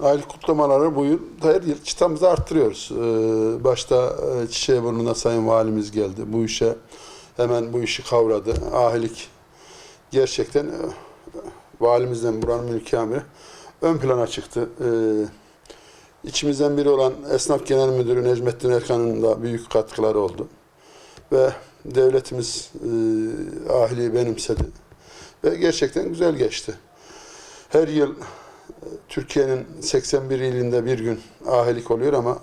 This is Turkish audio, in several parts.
Aylık kutlamaları bu yıl her yıl çıtamızı arttırıyoruz. Ee, başta e, Çiçeğiburnu'na Sayın Valimiz geldi. Bu işe hemen bu işi kavradı. Ahilik gerçekten e, valimizden buranın mülki amiri ön plana çıktı. Ee, içimizden biri olan Esnaf Genel Müdürü Necmettin Erkan'ın da büyük katkıları oldu. Ve devletimiz e, ahiliği benimsedi. Ve gerçekten güzel geçti. Her yıl Türkiye'nin 81 ilinde bir gün ahilik oluyor ama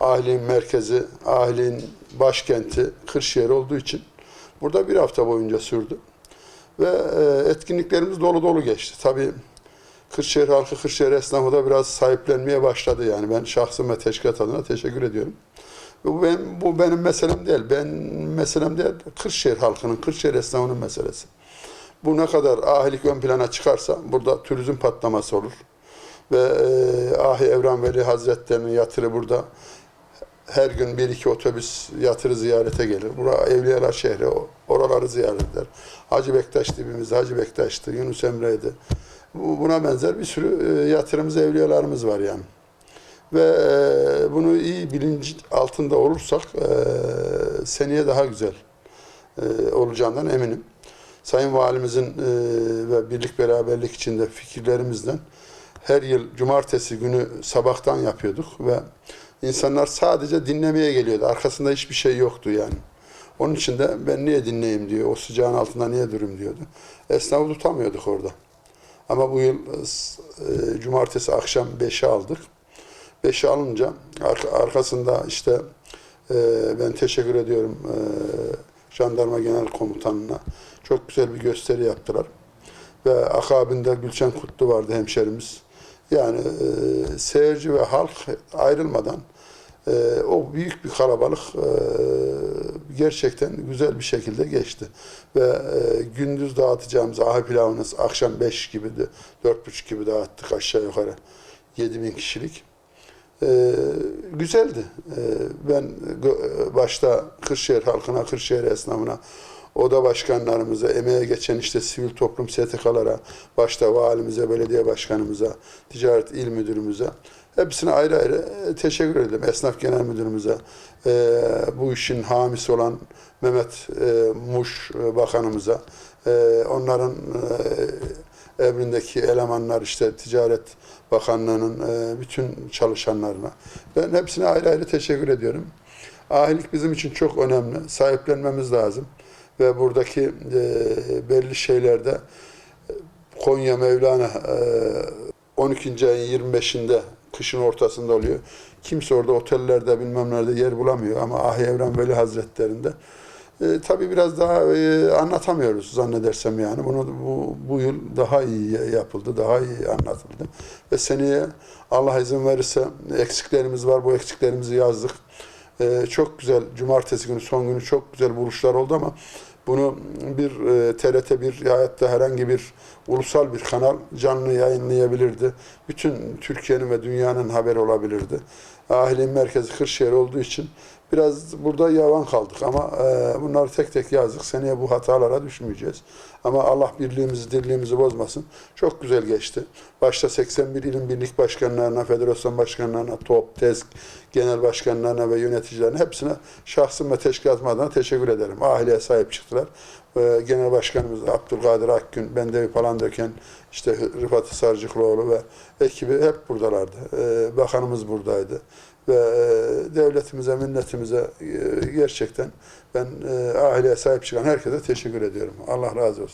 ahiliğin merkezi, ahiliğin başkenti Kırşehir olduğu için burada bir hafta boyunca sürdü. Ve e, etkinliklerimiz dolu dolu geçti. Tabii Kırşehir halkı, Kırşehir esnafı da biraz sahiplenmeye başladı yani. Ben şahsım ve teşkilat adına teşekkür ediyorum. Bu benim, bu benim meselem değil. Ben meselem değil. Kırşehir halkının, Kırşehir esnafının meselesi. Bu ne kadar ahilik ön plana çıkarsa burada turizm patlaması olur. Ve e, Ahi Evran Veli Hazretleri'nin yatırı burada her gün bir iki otobüs yatırı ziyarete gelir. Bura Evliyalar şehri, oraları ziyaret eder. Hacı Bektaş dibimizde, Hacı Bektaş'tı, Yunus Emre'ydi. Bu- Buna benzer bir sürü e, yatırımız, evliyalarımız var yani. Ve e, bunu iyi bilinç altında olursak e, seneye daha güzel olacağından eminim. Sayın Valimizin e, ve birlik beraberlik içinde fikirlerimizden her yıl cumartesi günü sabahtan yapıyorduk ve insanlar sadece dinlemeye geliyordu. Arkasında hiçbir şey yoktu yani. Onun için de ben niye dinleyeyim diyor. O sıcağın altında niye durayım diyordu. Esnafı tutamıyorduk orada. Ama bu yıl e, e, cumartesi akşam 5'e aldık. 5'e alınca arka- arkasında işte e, ben teşekkür ediyorum Jandarma Genel Komutanına. Çok güzel bir gösteri yaptılar. Ve akabinde Gülşen Kutlu vardı hemşerimiz. Yani e, seyirci ve halk ayrılmadan e, o büyük bir kalabalık e, gerçekten güzel bir şekilde geçti. Ve e, gündüz dağıtacağımız ahi pilavınız akşam 5 gibi de 4.30 gibi dağıttık aşağı yukarı 7000 kişilik. Ee, güzeldi. Ee, ben başta Kırşehir halkına, Kırşehir esnafına, oda başkanlarımıza, emeğe geçen işte sivil toplum STK'lara, başta valimize, belediye başkanımıza, ticaret il müdürümüze, hepsine ayrı ayrı e, teşekkür ederim. Esnaf genel müdürümüze, e, bu işin hamisi olan Mehmet e, Muş e, bakanımıza, e, onların e, emrindeki elemanlar işte Ticaret Bakanlığı'nın e, bütün çalışanlarına. Ben hepsine ayrı ayrı teşekkür ediyorum. Ahilik bizim için çok önemli. Sahiplenmemiz lazım. Ve buradaki e, belli şeylerde Konya Mevlana e, 12. ayın 25'inde kışın ortasında oluyor. Kimse orada otellerde bilmem nerede yer bulamıyor ama Ahi Evren Veli Hazretlerinde e, tabii biraz daha e, anlatamıyoruz zannedersem yani. Bunu bu, bu yıl daha iyi yapıldı, daha iyi anlatıldı. Ve seneye Allah izin verirse eksiklerimiz var. Bu eksiklerimizi yazdık. E, çok güzel cumartesi günü son günü çok güzel buluşlar oldu ama bunu bir e, TRT bir hayatta herhangi bir ulusal bir kanal canlı yayınlayabilirdi. Bütün Türkiye'nin ve dünyanın haberi olabilirdi. Ahilin merkezi Kırşehir olduğu için biraz burada yavan kaldık ama e, bunları tek tek yazdık. Seneye bu hatalara düşmeyeceğiz. Ama Allah birliğimizi, dirliğimizi bozmasın. Çok güzel geçti. Başta 81 ilin birlik başkanlarına, federasyon başkanlarına, TOP, TESK, genel başkanlarına ve yöneticilerine hepsine şahsım ve teşkilatım adına teşekkür ederim. Aileye sahip çıktılar. Ee, Genel Başkanımız Abdülkadir Akgün, Bendevi Palandöken, işte Rıfat Sarcıklıoğlu ve ekibi hep buradalardı. Ee, Bakanımız buradaydı. Ve e, devletimize, milletimize e, gerçekten ben e, aileye sahip çıkan herkese teşekkür ediyorum. Allah razı olsun.